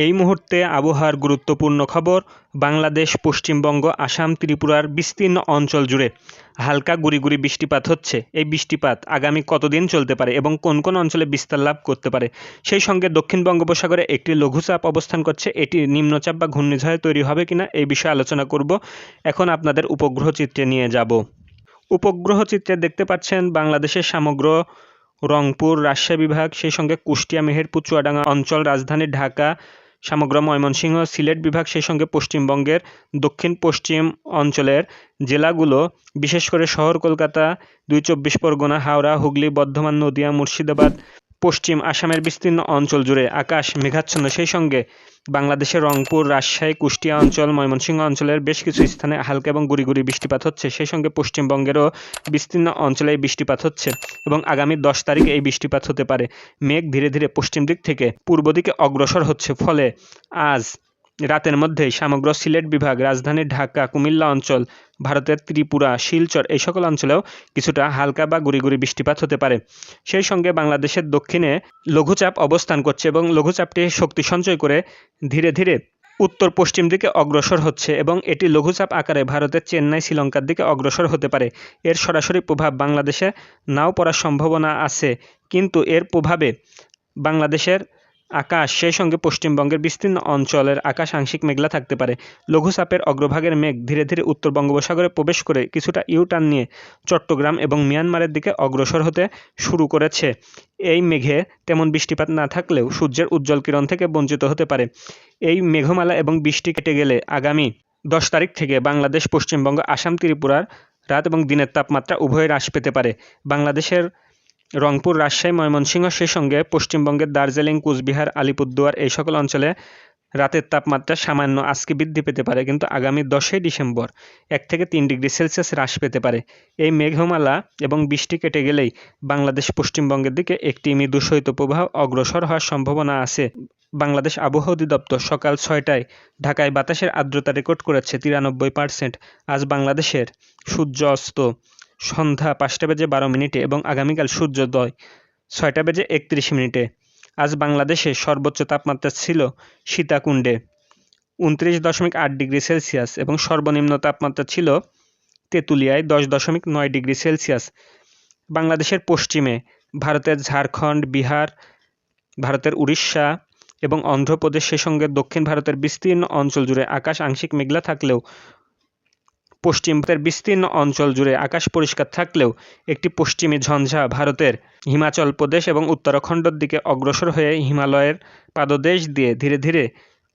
এই মুহূর্তে আবহাওয়ার গুরুত্বপূর্ণ খবর, বাংলাদেশ, পশ্চিমবঙ্গ, আসাম, ত্রিপুরার বিস্তীর্ণ অঞ্চল জুড়ে। হালকা গুড়ি গুড়ি বৃষ্টিপাত হচ্ছে। এই বৃষ্টিপাত আগামী কতদিন চলতে পারে এবং কোন কোন অঞ্চলে বিস্তার লাভ করতে পারে? সেই সঙ্গে দক্ষিণ বঙ্গোপসাগরে একটি লঘুচাপ অবস্থান করছে। এটি নিম্নচাপ বা ঘূর্ণিঝড়ে তৈরি হবে কিনা এই বিষয়ে আলোচনা করব। এখন আপনাদের উপগ্রহ চিত্রে নিয়ে যাব। উপগ্রহ চিত্রে দেখতে পাচ্ছেন বাংলাদেশের সমগ্র রংপুর, রাজশাহী বিভাগ, সেই সঙ্গে কুষ্টিয়া, মেহেরপুর, চুয়াডাঙ্গা অঞ্চল, রাজধানী ঢাকা সমগ্র ময়মনসিংহ সিলেট বিভাগ সেই সঙ্গে পশ্চিমবঙ্গের দক্ষিণ পশ্চিম অঞ্চলের জেলাগুলো, বিশেষ করে শহর কলকাতা, দুই চব্বিশ পরগনা, হাওড়া, হুগলি, বর্ধমান, নদিয়া, মুর্শিদাবাদ, পশ্চিম আসামের বিস্তীর্ণ অঞ্চল জুড়ে আকাশ মেঘাচ্ছন্ন। সেই সঙ্গে বাংলাদেশের রংপুর, রাজশাহী, কুষ্টিয়া অঞ্চল, ময়মনসিংহ অঞ্চলের বেশ কিছু স্থানে হালকা এবং গুড়ি গুড়ি বৃষ্টিপাত হচ্ছে। সেই সঙ্গে পশ্চিমবঙ্গেরও বিস্তীর্ণ অঞ্চলে বৃষ্টিপাত হচ্ছে এবং আগামী দশ তারিখে এই বৃষ্টিপাত হতে পারে। মেঘ ধীরে ধীরে পশ্চিম দিক থেকে পূর্ব দিকে অগ্রসর হচ্ছে। ফলে আজ রাতের মধ্যেই সমগ্র সিলেট বিভাগ, রাজধানী ঢাকা, কুমিল্লা অঞ্চল, ভারতের ত্রিপুরা, শিলচর এই সকল অঞ্চলেও কিছুটা হালকা বা গুড়ি গুড়ি বৃষ্টিপাত হতে পারে। সেই সঙ্গে বাংলাদেশের দক্ষিণে লঘুচাপ অবস্থান করছে এবং লঘুচাপটি শক্তি সঞ্চয় করে ধীরে ধীরে উত্তর পশ্চিম দিকে অগ্রসর হচ্ছে এবং এটি লঘুচাপ আকারে ভারতের চেন্নাই, শ্রীলঙ্কার দিকে অগ্রসর হতে পারে। এর সরাসরি প্রভাব বাংলাদেশে নাও পড়ার সম্ভাবনা আছে, কিন্তু এর প্রভাবে বাংলাদেশের আকাশ, সেই সঙ্গে পশ্চিমবঙ্গের বিস্তীর্ণ অঞ্চলের আকাশ আংশিক মেঘলা থাকতে পারে। লঘুচাপের অগ্রভাগের মেঘ ধীরে ধীরে উত্তর বঙ্গোপসাগরে প্রবেশ করে কিছুটা ইউটার্ন নিয়ে চট্টগ্রাম এবং মিয়ানমারের দিকে অগ্রসর হতে শুরু করেছে। এই মেঘে তেমন বৃষ্টিপাত না থাকলেও সূর্যের উজ্জ্বল কিরণ থেকে বঞ্চিত হতে পারে। এই মেঘমালা এবং বৃষ্টি কেটে গেলে আগামী দশ তারিখ থেকে বাংলাদেশ, পশ্চিমবঙ্গ, আসাম, ত্রিপুরার রাত এবং দিনের তাপমাত্রা উভয় হ্রাস পেতে পারে। বাংলাদেশের রংপুর, রাজশাহী, ময়মনসিংহ, সেই সঙ্গে পশ্চিমবঙ্গের দার্জিলিং, কুচবিহার, আলিপুরদুয়ার এই সকল অঞ্চলে রাতের তাপমাত্রা সামান্য আজকে বৃদ্ধি পেতে পারে, কিন্তু আগামী দশই ডিসেম্বর এক থেকে তিন ডিগ্রি সেলসিয়াস হ্রাস পেতে পারে। এই মেঘমালা এবং বৃষ্টি কেটে গেলেই বাংলাদেশ পশ্চিমবঙ্গের দিকে একটি মৃদু শৈত্যপ্রবাহ অগ্রসর হওয়ার সম্ভাবনা আছে। বাংলাদেশ আবহাওয়া অধিদপ্তর সকাল ছয়টায় ঢাকায় বাতাসের আর্দ্রতা রেকর্ড করেছে তিরানব্বই পার্সেন্ট। আজ বাংলাদেশের সূর্য অস্ত সন্ধ্যা পাঁচটা বেজে বারো মিনিটে এবং আগামীকাল সূর্যোদয় ছয়টা বেজে একত্রিশ মিনিটে। আজ বাংলাদেশে সর্বোচ্চ তাপমাত্রা ছিল সীতাকুণ্ডে। উনত্রিশ দশমিক আট ডিগ্রি সেলসিয়াস এবং সর্বনিম্ন তাপমাত্রা ছিল তেঁতুলিয়ায় দশ দশমিক নয় ডিগ্রি সেলসিয়াস। বাংলাদেশের পশ্চিমে ভারতের ঝাড়খণ্ড, বিহার, ভারতের উড়িষ্যা এবং অন্ধ্রপ্রদেশ অন্ধ্রপ্রদেশের সঙ্গে দক্ষিণ ভারতের বিস্তীর্ণ অঞ্চল জুড়ে আকাশ আংশিক মেঘলা থাকলেও পশ্চিমের বিস্তীর্ণ অঞ্চল জুড়ে আকাশ পরিষ্কার থাকলেও একটি পশ্চিমী ঝঞ্ঝা ভারতের হিমাচল প্রদেশ এবং উত্তরাখণ্ডের দিকে অগ্রসর হয়ে হিমালয়ের পাদদেশ দিয়ে ধীরে ধীরে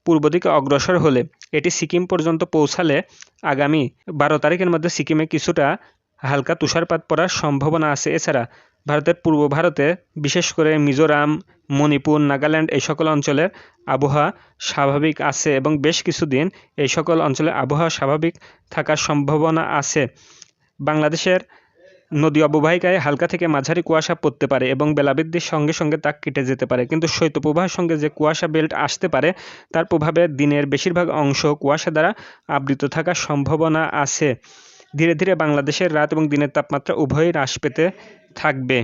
পূর্ব দিকে অগ্রসর হলে এটি সিকিম পর্যন্ত পৌঁছালে আগামী বারো তারিখের মধ্যে সিকিমে কিছুটা হালকা তুষারপাত পড়ার সম্ভাবনা আছে। এছাড়া ভারতের পূর্ব ভারতে, বিশেষ করে মিজোরাম, মণিপুর, নাগাল্যান্ড এই সকল অঞ্চলের আবহাওয়া স্বাভাবিক আছে এবং বেশ কিছুদিন এই সকল অঞ্চলে আবহাওয়া স্বাভাবিক থাকার সম্ভাবনা আছে। বাংলাদেশের নদী অববাহিকায় হালকা থেকে মাঝারি কুয়াশা পড়তে পারে এবং বেলাবৃদ্ধির সঙ্গে সঙ্গে তা কেটে যেতে পারে। কিন্তু শৈত্যপ্রবাহের সঙ্গে যে কুয়াশা বেল্ট আসতে পারে, তার প্রভাবে দিনের বেশিরভাগ অংশ কুয়াশা দ্বারা আবৃত থাকার সম্ভাবনা আছে। ধীরে ধীরে বাংলাদেশের রাত এবং দিনের তাপমাত্রা উভয়ই হ্রাস পেতে থাকবে।